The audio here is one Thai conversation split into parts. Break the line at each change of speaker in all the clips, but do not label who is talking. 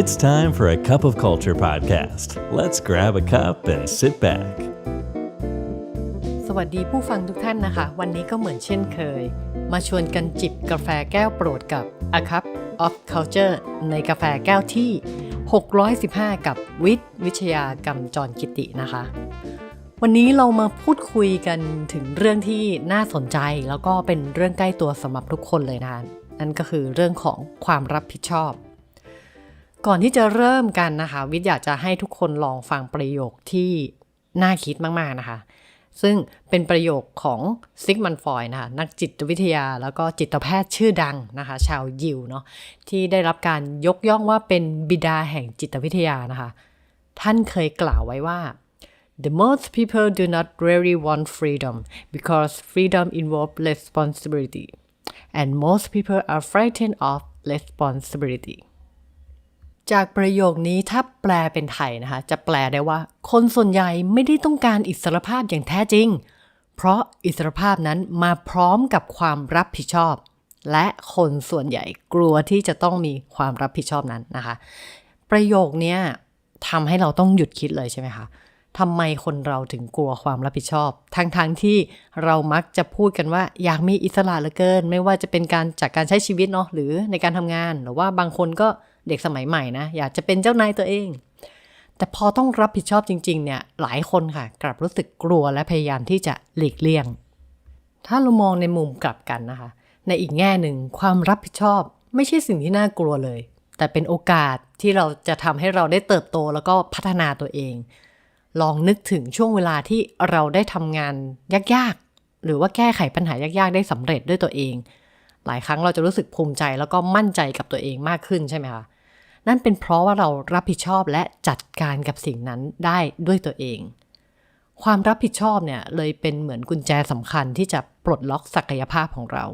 It's time for a Cup of Culture podcast. Let's grab a cup and sit back.
สวัสดีผู้ฟังทุกท่านนะคะ วันนี้ก็เหมือนเช่นเคย มาชวนกันจิบกาแฟแก้วโปรดกับ A Cup of Culture ในกาแฟแก้วที่ 615 กับวิทย์วิชยากรรมจรกิตินะคะ วันนี้เรามาพูดคุยกันถึงเรื่องที่น่าสนใจแล้วก็เป็นเรื่องใกล้ตัวสำหรับทุกคนเลยนะคะนั่นก็คือเรื่องของความรับผิดชอบ ก่อนที่จะเริ่มกันนะคะ วิทย์อยากจะให้ทุกคนลองฟังประโยคที่น่าคิดมากๆนะคะ ซึ่งเป็นประโยคของซิกมันฟอยนะคะนักจิตวิทยาแล้วก็จิตแพทย์ชื่อดังนะคะ ชาวยิวเนาะที่ได้รับการยกย่องว่าเป็นบิดาแห่งจิตวิทยานะคะ ท่านเคยกล่าวไว้ว่า the most people do not really want freedom because freedom involves responsibility and most people are frightened of responsibility จากประโยคนี้ถ้าแปลเป็นไทยนะคะ จะแปลได้ว่า คนส่วนใหญ่ไม่ได้ต้องการอิสรภาพอย่างแท้จริง เพราะอิสรภาพนั้นมาพร้อมกับความรับผิดชอบ และคนส่วนใหญ่กลัวที่จะต้องมีความรับผิดชอบนั้นนะคะ ประโยคนี้ทำให้เราต้องหยุดคิดเลยใช่ไหมคะทำไมคนเราถึงกลัวความรับผิดชอบ ทั้งๆทที่เรามักจะพูดกันว่าอยากมีอิสระเหลือเกิน ไม่ว่าจะเป็นการจากการใช้ชีวิตเนาะหรือในการทำงาน หรือว่าบางคนก็ เด็กสมัยใหม่นะ อยากจะเป็นเจ้านายตัวเอง แต่พอต้องรับผิดชอบจริง ๆ เนี่ย หลายคนค่ะ กลับรู้สึกกลัวและพยายามที่จะหลีกเลี่ยง ถ้าเรามองในมุมกลับกันนะคะ ในอีกแง่หนึ่งความรับผิดชอบ ไม่ใช่สิ่งที่น่ากลัวเลย แต่เป็นโอกาสที่เราจะทำให้เราได้เติบโตแล้วก็พัฒนาตัวเอง ลองนึกถึงช่วงเวลาที่เราได้ทำงานยากๆ หรือว่าแก้ไขปัญหายากๆ ได้สำเร็จด้วยตัวเอง หลายครั้งเราจะรู้สึกภูมิใจแล้วก็มั่นใจกับตัวเองมากขึ้นใช่ไหมคะนั่นเป็นเพราะว่าเรารับผิดชอบและจัดการกับสิ่งนั้นได้ด้วยตัวเอง ความรับผิดชอบเนี่ยเลยเป็นเหมือนกุญแจสำคัญที่จะปลดล็อกศักยภาพของเรา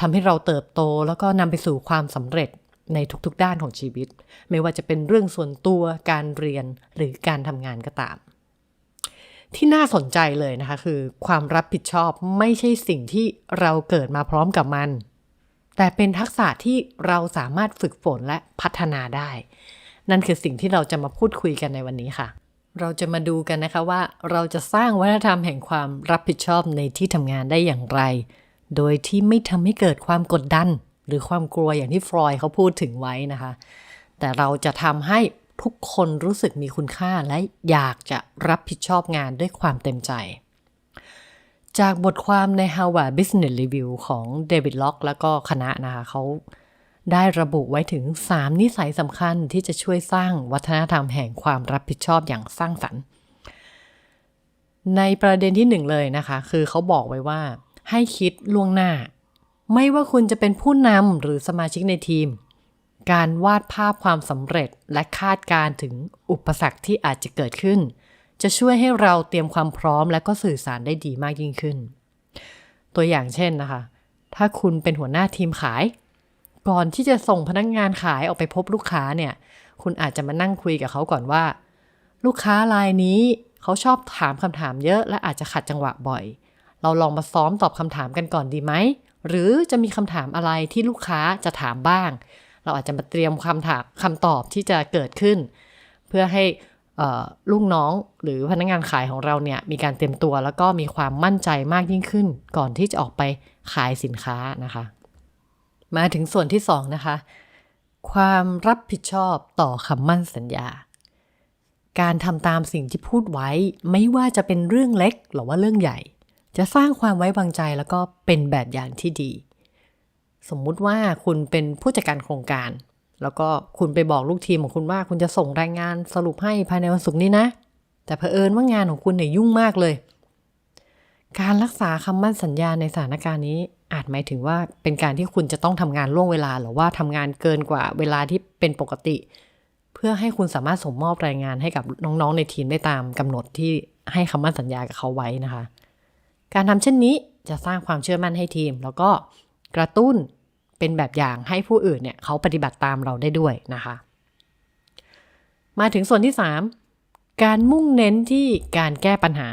ทำให้เราเติบโตแล้วก็นำไปสู่ความสำเร็จในทุกๆด้านของชีวิต ไม่ว่าจะเป็นเรื่องส่วนตัวการเรียนหรือการทำงานก็ตาม ที่น่าสนใจเลยนะคะ คือความรับผิดชอบไม่ใช่สิ่งที่เราเกิดมาพร้อมกับมัน แต่เป็นทักษะที่เราสามารถฝึกฝนและพัฒนาได้ นั่นคือสิ่งที่เราจะมาพูดคุยกันในวันนี้ค่ะ เราจะมาดูกันนะคะว่า เราจะสร้างวัฒนธรรมแห่งความรับผิดชอบในที่ทำงานได้อย่างไร โดยที่ไม่ทำให้เกิดความกดดัน หรือความกลัวอย่างที่ฟรอยเขาพูดถึงไว้นะคะ แต่เราจะทำให้ ทุกคนรู้สึกมีคุณค่าและอยากจะรับผิดชอบงานด้วยความเต็มใจ จากบทความใน Harvard Business Review ของเดวิดล็อกแล้วก็คณะนะคะเขาได้ระบุไว้ถึง 3 นิสัยสำคัญที่จะช่วยสร้างวัฒนธรรมแห่งความรับผิดชอบอย่างสร้างสรรค์ ในประเด็นที่หนึ่งเลยนะคะ คือเขาบอกไว้ว่าให้คิดล่วงหน้า ไม่ว่าคุณจะเป็นผู้นำหรือสมาชิกในทีม การวาดภาพความสำเร็จและคาดการถึงอุปสรรคที่อาจจะเกิดขึ้น จะช่วยให้เราเตรียมความพร้อมและก็สื่อสารได้ดีมากยิ่งขึ้น ตัวอย่างเช่นนะคะ ถ้าคุณเป็นหัวหน้าทีมขาย ก่อนที่จะส่งพนักงงานขายออกไปพบลูกค้าเนี่ย คุณอาจจะมานั่งคุยกับเขาก่อนว่า ลูกค้ารายนี้เขาชอบถามคำถามเยอะและอาจจะขัดจังหวะบ่อย เราลองมาซ้อมตอบคำถามกันก่อนดีไหมหรือจะมีคำถามอะไรที่ลูกค้าจะถามบ้าง เราอาจจะมาเตรียมคำถามคำตอบที่จะเกิดขึ้น เพื่อให้ลูกน้องหรือพนักงานขายของเราเนี่ยมีการเตรียมตัวแล้วก็มีความมั่นใจมากยิ่งขึ้น ก่อนที่จะออกไปขายสินค้านะคะ มาถึงส่วนที่สองนะคะความรับผิดชอบต่อคำมั่นสัญญา การทำตามสิ่งที่พูดไว้ ไม่ว่าจะเป็นเรื่องเล็กหรือว่าเรื่องใหญ่ จะสร้างความไว้วางใจแล้วก็เป็นแบบอย่างที่ดี สมมุติว่าคุณเป็นผู้จัดการโครงการ แล้วก็คุณไปบอกลูกทีมของคุณว่าคุณจะส่งรายงานสรุปให้ภายในวันศุกร์นี้นะ แต่เผอิญว่างานของคุณเนี่ยยุ่งมากเลย การรักษาคำมั่นสัญญาในสถานการณ์นี้อาจหมายถึงว่าเป็นการที่คุณจะต้องทำงานล่วงเวลาหรือว่าทำงานเกินกว่าเวลาที่เป็นปกติ เพื่อให้คุณสามารถส่งมอบรายงานให้กับน้องๆในทีมได้ตามกำหนดที่ให้คำมั่นสัญญากับเขาไว้นะคะ การทำเช่นนี้จะสร้างความเชื่อมั่นให้ทีม แล้วก็ กระตุ้นเป็นแบบอย่างให้ผู้อื่นเนี่ยเขาปฏิบัติตามเราได้ด้วยนะคะ มาถึงส่วนที่ 3 การมุ่งเน้นที่การแก้ปัญหา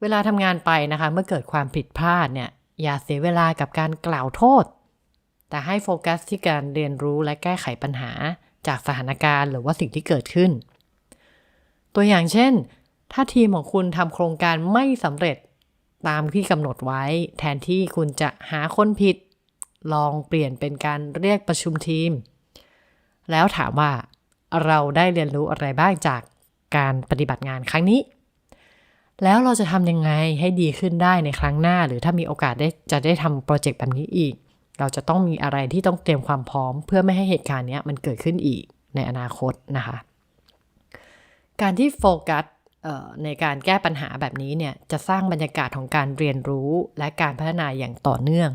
เวลาทำงานไปนะคะ เมื่อเกิดความผิดพลาดเนี่ยอย่าเสียเวลากับการกล่าวโทษ แต่ให้โฟกัสที่การเรียนรู้และแก้ไขปัญหาจากสถานการณ์หรือว่าสิ่งที่เกิดขึ้น ตัวอย่างเช่น ถ้าทีมของคุณทำโครงการไม่สำเร็จ ตามที่กำหนดไว้ แทนที่คุณจะหาคนผิด ลองเปลี่ยนเป็นการเรียกประชุมทีม แล้วถามว่าเราได้เรียนรู้อะไรบ้างจากการปฏิบัติงานครั้งนี้ แล้วเราจะทำยังไงให้ดีขึ้นได้ในครั้งหน้า หรือถ้ามีโอกาสได้จะได้ทำโปรเจกต์แบบนี้อีก เราจะต้องมีอะไรที่ต้องเตรียมความพร้อม เพื่อไม่ให้เหตุการณ์นี้มันเกิดขึ้นอีกในอนาคตนะคะ การที่โฟกัส ในการแก้ปัญหาแบบนี้เนี่ยจะสร้างบรรยากาศของการเรียนรู้และการพัฒนาอย่างต่อเนื่อง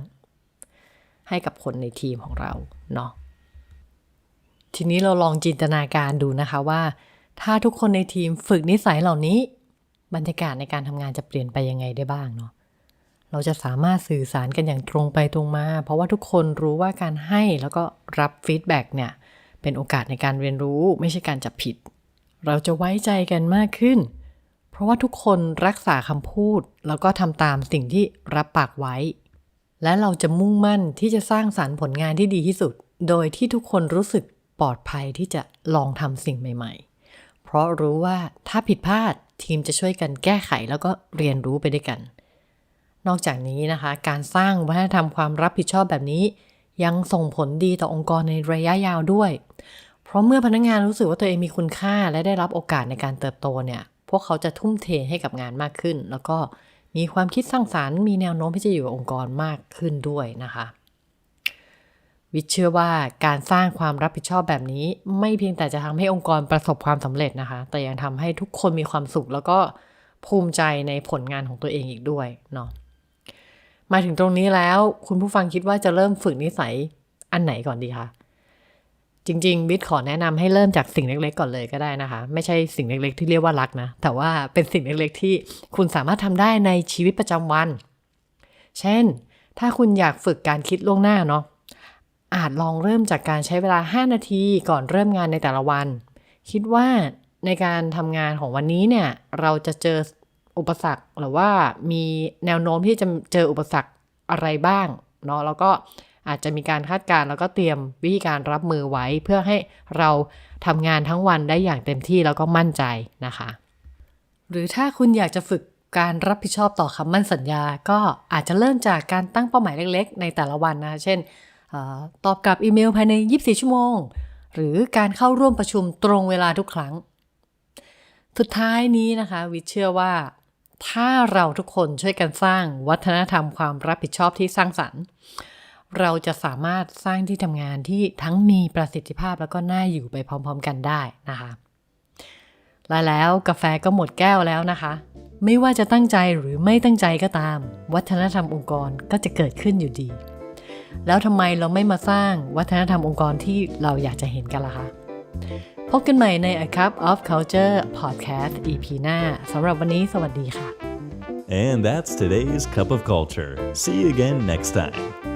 ให้กับคนในทีมของเราเนาะทีนี้เราลองจินตนาการดูนะคะว่า ถ้าทุกคนในทีมฝึกนิสัยเหล่านี้ บรรยากาศในการทำงานจะเปลี่ยนไปยังไงได้บ้างเนาะเราจะสามารถสื่อสารกันอย่างตรงไปตรงมา เพราะว่าทุกคนรู้ว่าการให้แล้วก็รับฟีดแบ็กเนี่ยเป็นโอกาสในการเรียนรู้ไม่ใช่การจับผิด เราจะไว้ใจกันมากขึ้น เพราะว่าทุกคนรักษาคำพูด แล้วก็ทำตามสิ่งที่รับปากไว้ และเราจะมุ่งมั่นที่จะสร้างสารรค์ผลงานที่ดีที่สุด โดยที่ทุกคนรู้สึกปลอดภัยที่จะลองทำสิ่งใหม่ๆ เพราะรู้ว่าถ้าผิดพลาดทีมจะช่วยกันแก้ไขแล้วก็เรียนรู้ไปด้วยกัน นอกจากนี้นะคะ การสร้างวัฒนธรรมความรับผิดชอบแบบนี้ ยังส่งผลดีต่อองค์กรในระยะยาวด้วย เพราะเมื่อพนักงงานรู้สึกว่าตัวเองมีคุณค่าและได้รับโอกาสในการเติบโตเนี่ย พวกเขาจะทุ่มเทให้กับงานมากขึ้น แล้วก็มีความคิดสร้างสารรค์มีแนวโน้มที่จะอยู่กับองค์กรมากขึ้นด้วยนะคะ วิเชื่อว่าการสร้างความรับผิดชอบแบบนี้ ไม่เพียงแต่จะทำให้องค์กรประสบความสำเร็จนะคะ แต่ยังทำให้ทุกคนมีความสุข แล้วก็ภูมิใจในผลงานของตัวเองอีกด้วยเนาะมาถึงตรงนี้แล้วคุณผู้ฟังคิดว่าจะเริ่มฝึกนิสัยอันไหนก่อนดีคะ จริง ๆ บิทขอแนะนำให้เริ่มจากสิ่งเล็กๆก่อนเลยก็ได้นะคะ ไม่ใช่สิ่งเล็กๆ ที่เรียกว่ารักนะ แต่ว่าเป็นสิ่งเล็กๆ ที่คุณสามารถทำได้ในชีวิตประจำวัน เช่น ถ้าคุณอยากฝึกการคิดล่วงหน้าเนาะอาจลองเริ่มจากการใช้เวลา 5 นาทีก่อนเริ่มงานในแต่ละวัน คิดว่าในการทำงานของวันนี้เนี่ยเราจะเจออุปสรรคหรือว่ามีแนวโน้มที่จะเจออุปสรรคอะไรบ้างเนาะแล้วก็ อาจจะมีการคาดการณ์แล้วก็เตรียมวิธีการรับมือไว้ เพื่อให้เราทำงานทั้งวันได้อย่างเต็มที่แล้วก็มั่นใจนะคะ หรือถ้าคุณอยากจะฝึกการรับผิดชอบต่อคำมั่นสัญญา ก็อาจจะเริ่มจากการตั้งเป้าหมายเล็ก ๆ ในแต่ละวันนะ เช่นตอบกลับอีเมลภายใน 24 ชั่วโมง หรือการเข้าร่วมประชุมตรงเวลาทุกครั้ง สุดท้ายนี้นะคะวิเชื่อว่า ถ้าเราทุกคนช่วยกันสร้างวัฒนธรรมความรับผิดชอบที่สร้างสรรค์ เราจะสามารถสร้างที่ทำงานที่ทั้งมีประสิทธิภาพแล้วก็น่าอยู่ไปพร้อม ๆ กันได้นะคะและแล้วกาแฟก็หมดแก้วแล้วนะคะ ไม่ว่าจะตั้งใจหรือไม่ตั้งใจก็ตาม วัฒนธรรมองค์กรก็จะเกิดขึ้นอยู่ดี แล้วทำไมเราไม่มาสร้างวัฒนธรรมองค์กรที่เราอยากจะเห็นกันล่ะคะพบกันใหม่ใน A Cup of Culture Podcast EP หน้าสำหรับวันนี้สวัสดีค่ะ
And that's today's Cup of Culture. See you again next time.